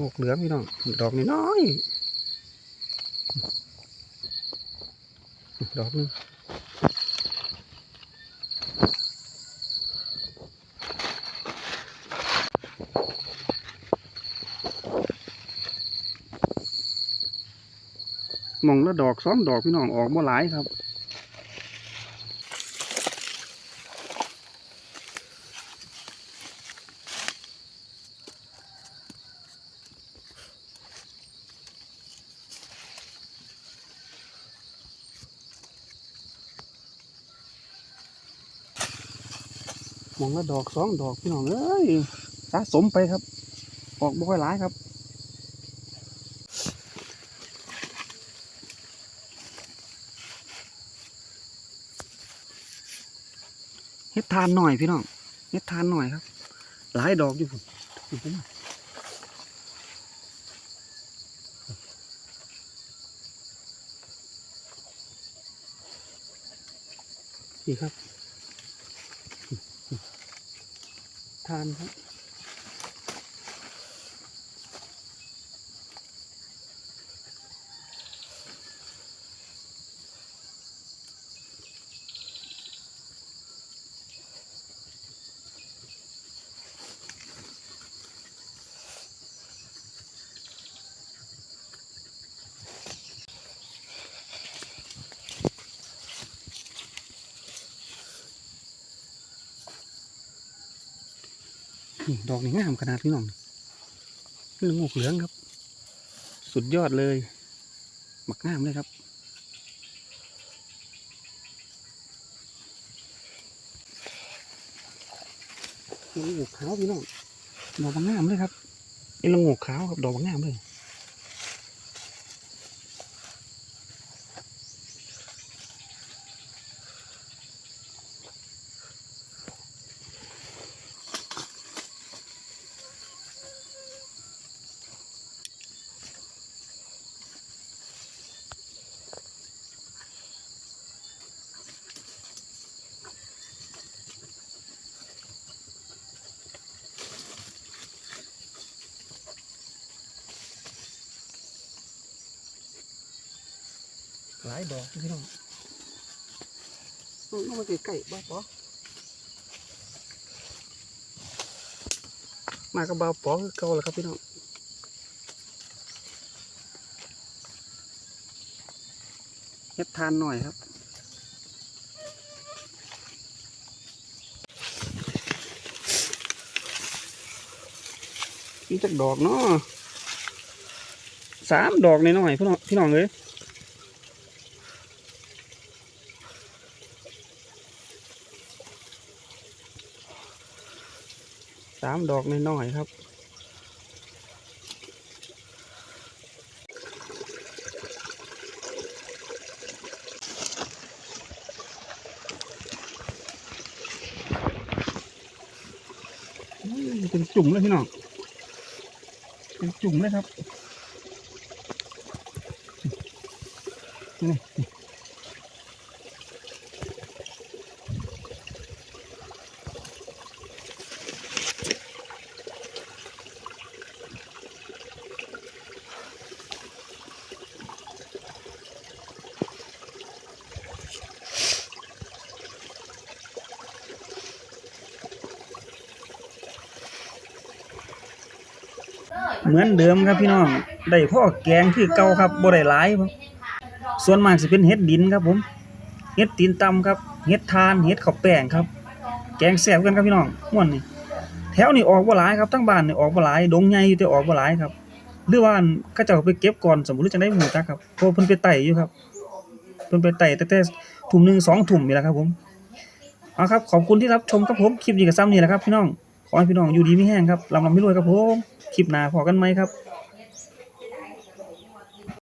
งอกเหลืองพี่น้อง ดอกน้อยดอกหนึงมองละดอกสองดอกพี่น้องออกบ่หลายครับ มองละดอกสองดอกพี่น้องเอ้ยสะสมไปครับ ออกบ่ค่อยหลายครับเฮ็ดทานหน่อยพี่น้องเฮ็ดทานหน่อยครับ หลายดอกอยู่พุ่นพุ่นพุ่นนี่ครับ ทานครับ นี่ดอกนี่งามขนาดพี่น้องนี่ละงกเหลืองครับ สุดยอดเลยหมักงามเลยครับละงกขาวพี่น้อง ดอกบางงามเลยครับนี่ละงกขาวครับ ดอกบางงามเลย หลายดอกพี่น้องเอาเอามาใกล้ๆบ้าปอมากับบ่าปอคือเก่าแล้วครับพี่น้องเฮ็ดทานหน่อยครับนี่จักดอกเนาะสามดอกในน้อยพี่น้องพี่น้องเลยามดอกน้อยๆครับ เป็นจุ่มเลยพี่น้อง เป็นจุ่มเลยครับ นี่ เหมือนเดิมครับพี่น้องได้พ่อแกงคือเก่าครับบ่ได้หลายครับส่วนมากสิเป็นเห็ดดินครับผมเห็ดตีนตำครับเห็ดทานเห็ดข้าวแป้งครับ แกงแซ่บกันครับพี่น้องม่วนนี่แถวนี่ออกบ่หลายครับทั้งบ้านนี่ออกบ่หลายดงใหญ่อยู่แต่ออกบ่หลายครับหรือว่าอั่นเขาเจ้าไปเก็บก่อนสมมติจังได๋บ่ฮู้จักครับเพราะเพิ่นไปไต่อยู่ครับเพิ่นไปไต่ตั้งแต่ทุ่มหนึ่งสองทุ่มนี่แหละครับผมเอาครับขอบคุณที่รับชมครับผมคลิปนี้ก็ซ้ำนี่แหละครับพี่น้อง ขอให้พี่น้องอยู่ดีไม่แห้งครับลำลำไม่รวยครับผม คลิปหน้าพอกันไหมครับ